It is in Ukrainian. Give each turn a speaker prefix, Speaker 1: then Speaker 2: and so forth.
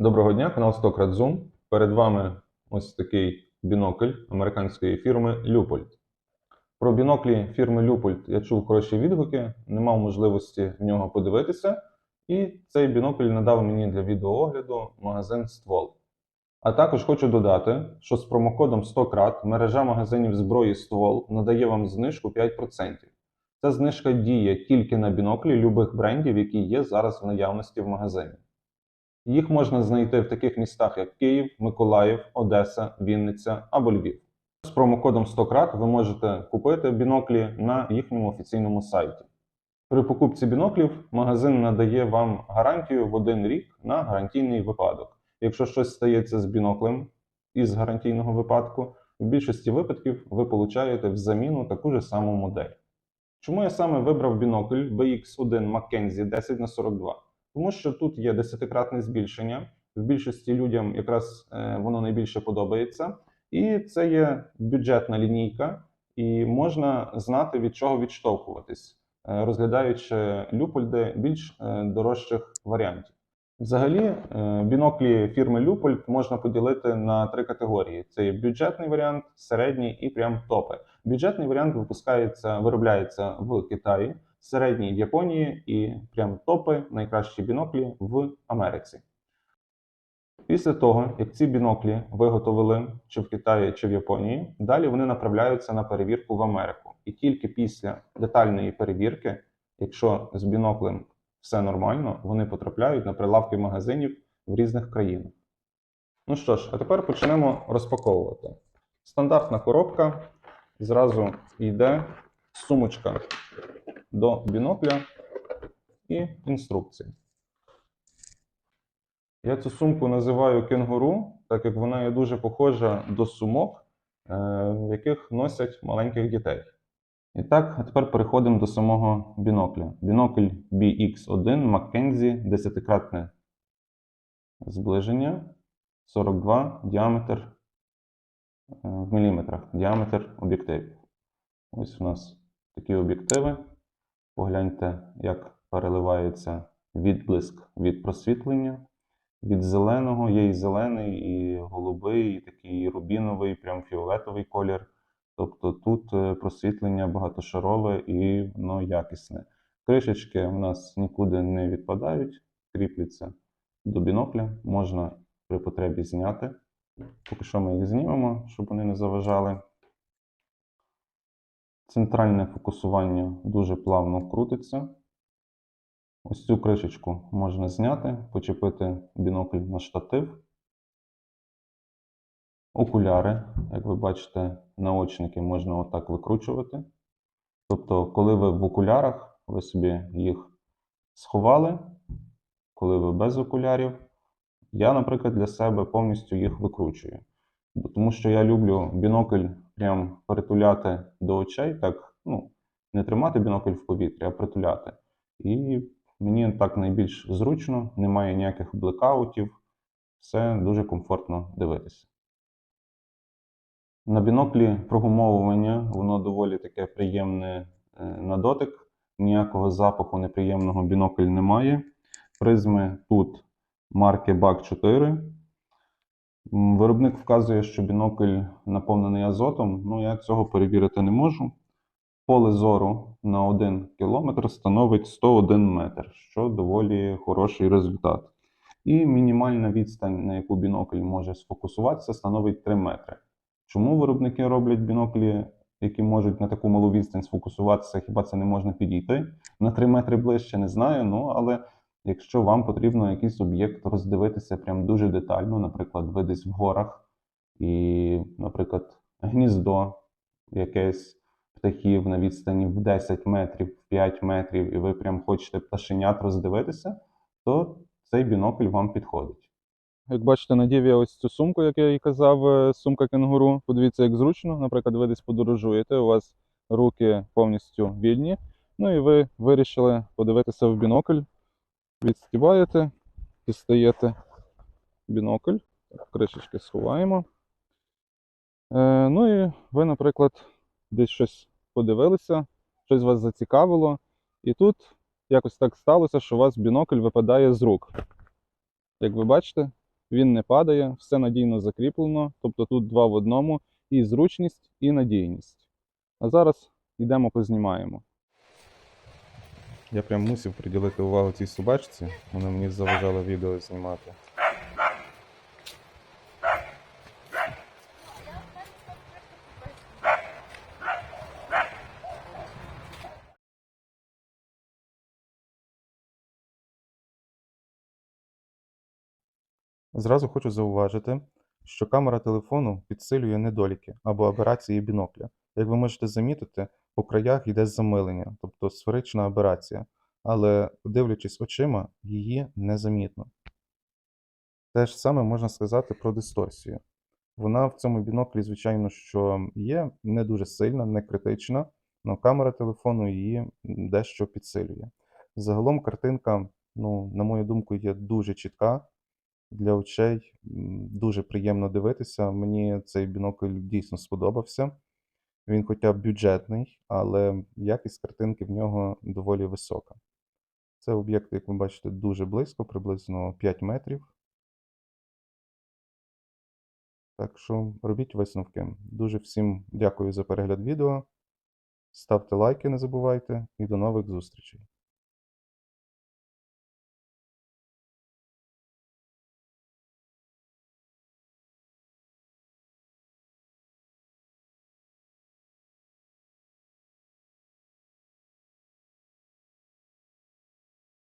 Speaker 1: Доброго дня, канал Stokrad Zoom. Перед вами ось такий бінокль американської фірми Люпольт. Про біноклі фірми Люпольт я чув хороші відгуки, не мав можливості в нього подивитися, і цей бінокль надав мені для відеоогляду магазин Ствол. А також хочу додати, що з промокодом 100крат мережа магазинів зброї Ствол надає вам знижку 5%. Ця знижка діє тільки на біноклі любих брендів, які є зараз в наявності в магазині. Їх можна знайти в таких містах, як Київ, Миколаїв, Одеса, Вінниця або Львів. З промокодом 100 крат ви можете купити біноклі на їхньому офіційному сайті. При покупці біноклів магазин надає вам гарантію в один рік на гарантійний випадок. Якщо щось стається з біноклем із гарантійного випадку, в більшості випадків ви получаєте в заміну таку ж саму модель. Чому я саме вибрав бінокль BX1 Mackenzie 10 на 42 тому що тут є десятикратне збільшення. В більшості людям якраз е, воно найбільше подобається. І це є бюджетна лінійка, і можна знати, від чого відштовхуватись, е, розглядаючи люпольди більш е, дорожчих варіантів. Взагалі, біноклі фірми Люпольд можна поділити на три категорії: це є бюджетний варіант, середній і прям топи. Бюджетний варіант випускається, виробляється в Китаї, середній в Японії і прям топи, найкращі біноклі в Америці. Після того, як ці біноклі виготовили чи в Китаї, чи в Японії, далі вони направляються на перевірку в Америку. І тільки після детальної перевірки, якщо з біноклем все нормально, вони потрапляють на прилавки магазинів в різних країнах. Ну що ж, а тепер почнемо розпаковувати. Стандартна коробка. Зразу йде сумочка до бінокля і інструкції. Я цю сумку називаю кенгуру, так як вона є дуже похожа до сумок, е, в яких носять маленьких дітей. І так, а тепер переходимо до самого бінокля. Бінокль BX1 Mackenzie 10-кратне зближення 42 діаметр е, в міліметрах, діаметр об'єктивів. Ось у нас такі об'єктиви. Погляньте, як переливається відблиск від просвітлення. Від зеленого є і зелений, і голубий, і такий рубіновий, прям фіолетовий колір. Тобто тут е, просвітлення багатошарове і воно якісне. Кришечки в нас нікуди не відпадають, кріпляться до бінокля, можна при потребі зняти. Поки що ми їх знімемо, щоб вони не заважали. Центральне фокусування дуже плавно крутиться. Ось цю кришечку можна зняти, почепити бінокль на штатив. Окуляри, як ви бачите, наочники можна отак викручувати. Тобто, коли ви в окулярах, ви собі їх сховали, коли ви без окулярів, я, наприклад, для себе повністю їх викручую. Тому що я люблю бінокль прям притуляти до очей, так, ну, не тримати бінокль в повітрі, а притуляти. І мені так найбільш зручно, немає ніяких блекаутів, все дуже комфортно дивитися. На біноклі прогумовування, воно доволі таке приємне е, на дотик, ніякого запаху неприємного бінокль немає. Призми тут марки BAC 4. Виробник вказує, що бінокль наповнений азотом, ну я цього перевірити не можу. Поле зору на 1 км становить 101 метр, що доволі хороший результат. І мінімальна відстань, на яку бінокль може сфокусуватися, становить 3 метри. Чому виробники роблять біноклі, які можуть на таку малу відстань сфокусуватися, хіба це не можна підійти? На 3 метри ближче не знаю. Ну але якщо вам потрібно якийсь об'єкт роздивитися прям дуже детально, наприклад, ви десь в горах, і, наприклад, гніздо якесь птахів на відстані в 10 метрів, в 5 метрів, і ви прям хочете пташенят роздивитися, то цей бінокль вам підходить. Як бачите, надів я ось цю сумку, як я і казав, е, сумка кенгуру. Подивіться, як зручно. Наприклад, ви десь подорожуєте, у вас руки повністю вільні. Ну і ви вирішили подивитися в бінокль. Відстібаєте, дістаєте бінокль, кришечки сховаємо. Е, ну і ви, наприклад, десь щось подивилися, щось вас зацікавило, і тут якось так сталося, що у вас бінокль випадає з рук. Як ви бачите,
Speaker 2: він не падає, все надійно закріплено, тобто тут два в одному, і зручність, і надійність. А зараз йдемо познімаємо. Я прям мусив приділити увагу цій собачці, вона мені заважала відео знімати. Зразу хочу зауважити, що камера телефону підсилює недоліки або аберації бінокля. Як ви можете замітити, по краях йде замилення, тобто сферична аберація, але дивлячись очима, її незамітно. Те ж саме можна сказати про дисторсію. Вона в цьому біноклі, звичайно, що є не дуже сильна, не критична, але камера телефону її дещо підсилює. Загалом картинка, ну, на мою думку, є дуже чітка для очей. Дуже приємно дивитися. Мені цей бінокль дійсно сподобався. Він хоча б бюджетний, але якість картинки в нього доволі висока. Це об'єкт, як ви бачите, дуже близько, приблизно 5 метрів. Так що робіть висновки. Дуже всім дякую за перегляд відео. Ставте лайки, не забувайте, і до нових зустрічей.